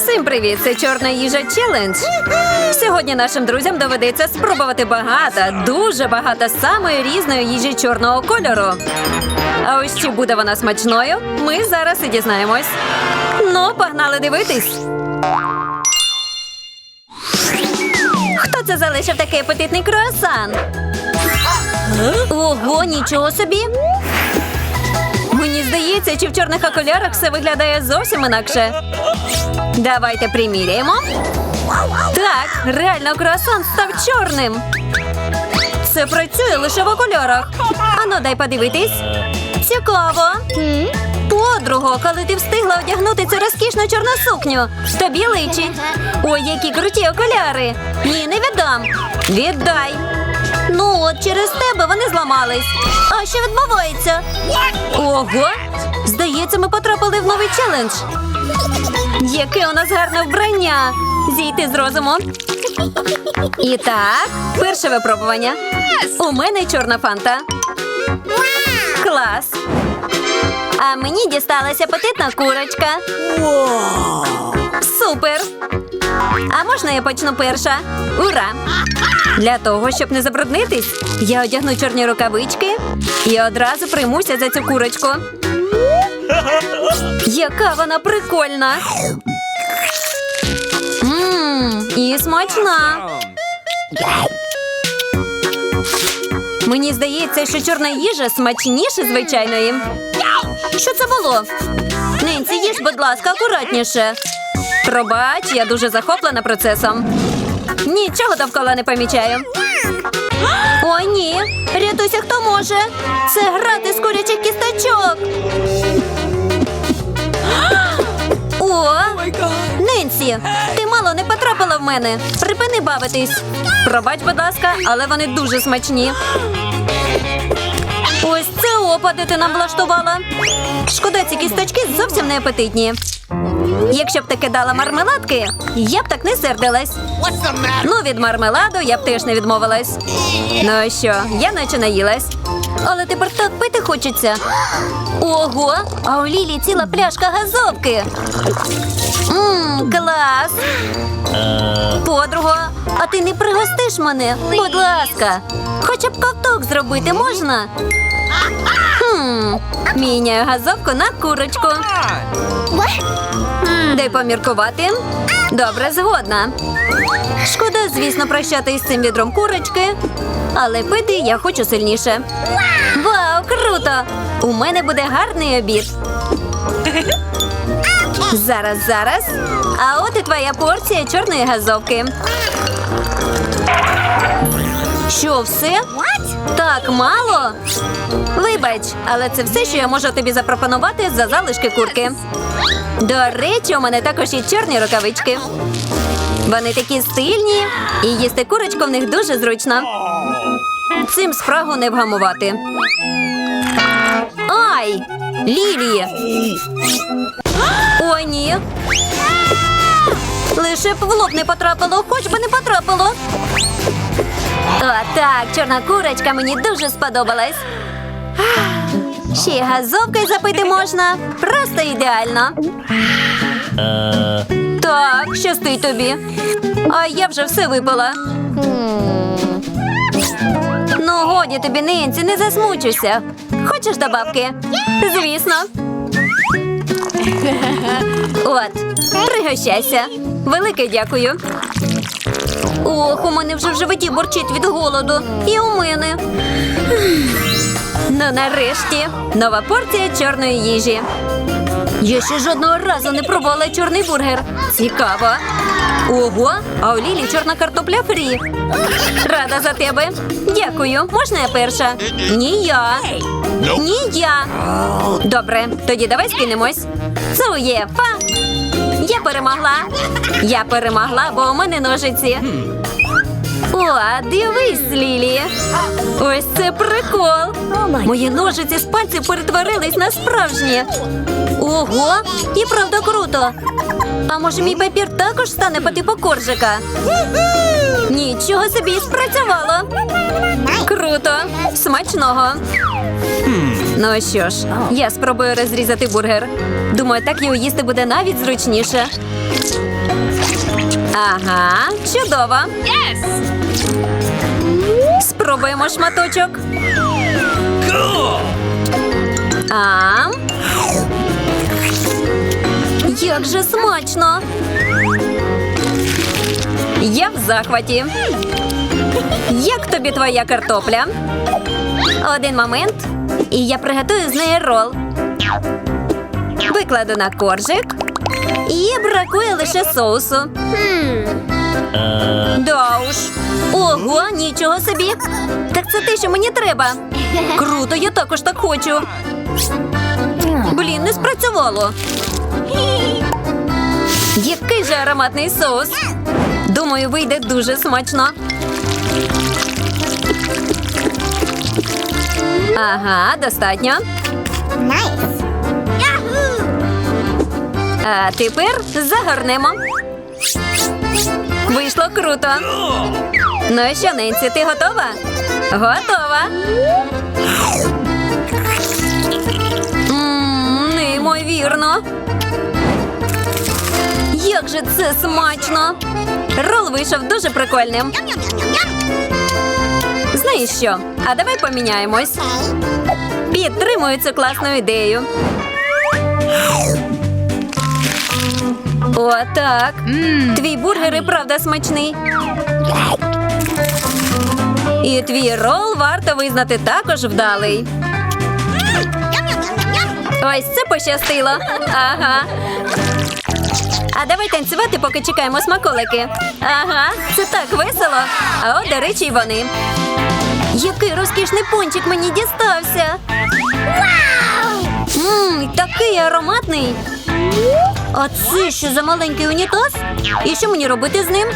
Всім привіт! Це чорна їжа челендж. Сьогодні нашим друзям доведеться спробувати багато, дуже багато самої різної їжі чорного кольору. А ось чи буде вона смачною, ми зараз і дізнаємось. Ну, погнали дивитись. Хто це залишив такий апетитний круасан? Ого, нічого собі. Мені здається, чи в чорних окулярах все виглядає зовсім інакше. Давайте приміряємо. Так, реально круасан став чорним. Це працює лише в окулярах. Ану, дай подивитись. Цікаво. Подруго, коли ти встигла одягнути цю розкішну чорну сукню, тобі личить. Ой, які круті окуляри. Ні, не віддам. Віддай. Ну от через тебе вони зламались. А що відбувається? Ого! Здається, ми потрапили в новий челендж. Яке у нас гарне вбрання! Зійти з розуму. І так, перше випробування. У мене чорна фанта. Клас. А мені дісталася апетитна курочка. Супер! А можна я почну перша? Ура! Для того, щоб не забруднитись, я одягну чорні рукавички і одразу приймуся за цю курочку. Яка вона прикольна! Мм, і смачна. Мені здається, що чорна їжа смачніше звичайної. Що це було? Нинці, їж, будь ласка, акуратніше. Пробач, я дуже захоплена процесом. Нічого довкола не помічаю. О, ні. Рятуйся, хто може. Це грати з курячих кісточок. Ненсі, ти мало не потрапила в мене. Припини бавитись. Пробач, будь ласка, але вони дуже смачні. Ось це опади ти нам влаштувала. Шкода, ці кісточки зовсім не апетитні. Якщо б ти кидала мармеладки, я б так не сердилась. Ну, від мармеладу я б теж не відмовилась. Ну що, я наче наїлась. Але тепер так пити хочеться. Ого, а у Лілі ціла пляшка газовки. Мм, клас. Подруго, а ти не пригостиш мене? Будь ласка, хоча б ковток зробити можна? Хм, міняю газовку на курочку. Дай поміркувати. Добре, згодна. Шкода, звісно, прощатись з цим відром курочки, але пити я хочу сильніше. Вау, круто! У мене буде гарний обід. Зараз, зараз. А от і твоя порція чорної газовки. Що, все? Так мало? Вибач, але це все, що я можу тобі запропонувати за залишки курки. До речі, у мене також є чорні рукавички. Вони такі стильні, і їсти курочку в них дуже зручно. Цим спрагу не вгамувати. Ай! Лілі! О, ні. Лише б в лоб не потрапило, хоч би не потрапило. О, так, чорна курочка мені дуже сподобалась. Ще й газовкою запити можна. Просто ідеально. Так, щастить тобі. А я вже все випила. Ну, годі тобі, Ненці, не засмучуйся. Хочеш добавки? Звісно. От, пригощайся. Велике дякую. Ох, у мене вже в животі борчить від голоду. І у мене. Ну, нарешті, нова порція чорної їжі. Я ще жодного разу не пробувала чорний бургер. Цікаво. Ого, а у Лілі чорна картопля фрі. Рада за тебе. Дякую. Можна я перша? Ні, я. Ні, я. Добре, тоді давай скинемось. Цує, па. Я перемогла. Я перемогла, бо у мене ножиці. О, дивись, Лілі. Ось це прикол. Мої ножиці з пальців перетворились на справжні. Ого, і правда круто. А може мій папір також стане по типу коржика? Нічого собі спрацювало. Круто, смачного. Ну що ж, я спробую розрізати бургер. Думаю, так його їсти буде навіть зручніше. Ага, чудово. Спробуємо шматочок. А. Як же смачно. Я в захваті. Як тобі твоя картопля? Один момент, і я приготую з неї рол. Викладу на коржик. І бракує лише соусу. Да уж. Ого, нічого собі. Так це те, що мені треба. Круто, я також так хочу. Блін, не спрацювало. Який же ароматний соус. Думаю, вийде дуже смачно. Ага, достатньо. А тепер загорнемо. Вийшло круто. Ну що, Ненсі, ти готова? Готова. Мм, неймовірно. Як же це смачно! Рол вийшов дуже прикольним. Знаєш що? А давай поміняємось. Підтримую цю класну ідею. О, так. Твій бургер і правда смачний. І твій рол варто визнати також вдалий. Ось це пощастило. Ага. А давай танцювати, поки чекаємо смаколики. Ага, це так весело. А от, до речі, й вони. Який розкішний пончик мені дістався. Ммм, такий ароматний. А це що за маленький унітаз? І що мені робити з ним?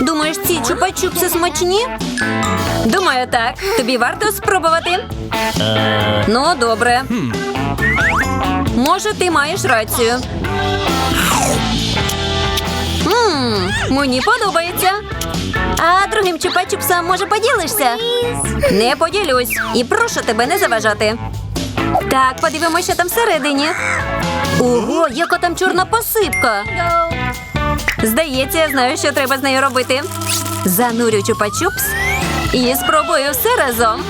Думаєш, ці чупа-чупси смачні? Думаю, так. Тобі варто спробувати. Ну, добре. Може, ти маєш рацію. Ммм, мені подобається. А другим чупа-чупсом, може, поділишся? Не поділюсь. І прошу тебе не заважати. Так, подивимося, що там всередині. Ого, яка там чорна посипка. Здається, я знаю, що треба з нею робити. Занурю чупа-чупс і спробую все разом.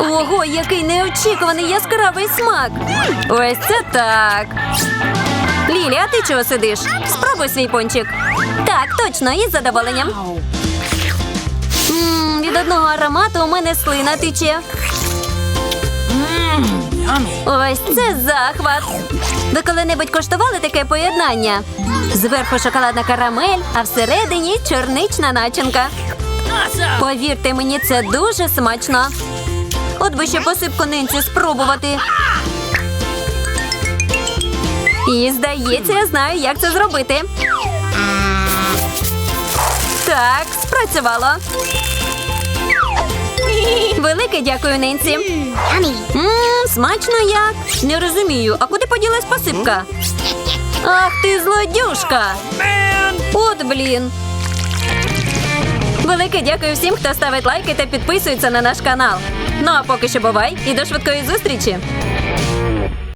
Ого, який неочікуваний яскравий смак. Ось це так. Лілі, а ти чого сидиш? Спробуй свій пончик. Так, точно, із задоволенням. М, від одного аромату у мене слина тече. Ось це захват. Ви коли-небудь коштували таке поєднання? Зверху шоколадна карамель, а всередині чорнична начинка. Повірте мені, це дуже смачно. От би ще посипку нинці спробувати. І здається, я знаю, як це зробити. Так, спрацювало. Велике дякую, Ненсі. Ммм, смачно як. Не розумію, а куди поділась посипка? Ах ти злодюшка! От блін. Велике дякую всім, хто ставить лайки та підписується на наш канал. Ну а поки що бувай і до швидкої зустрічі.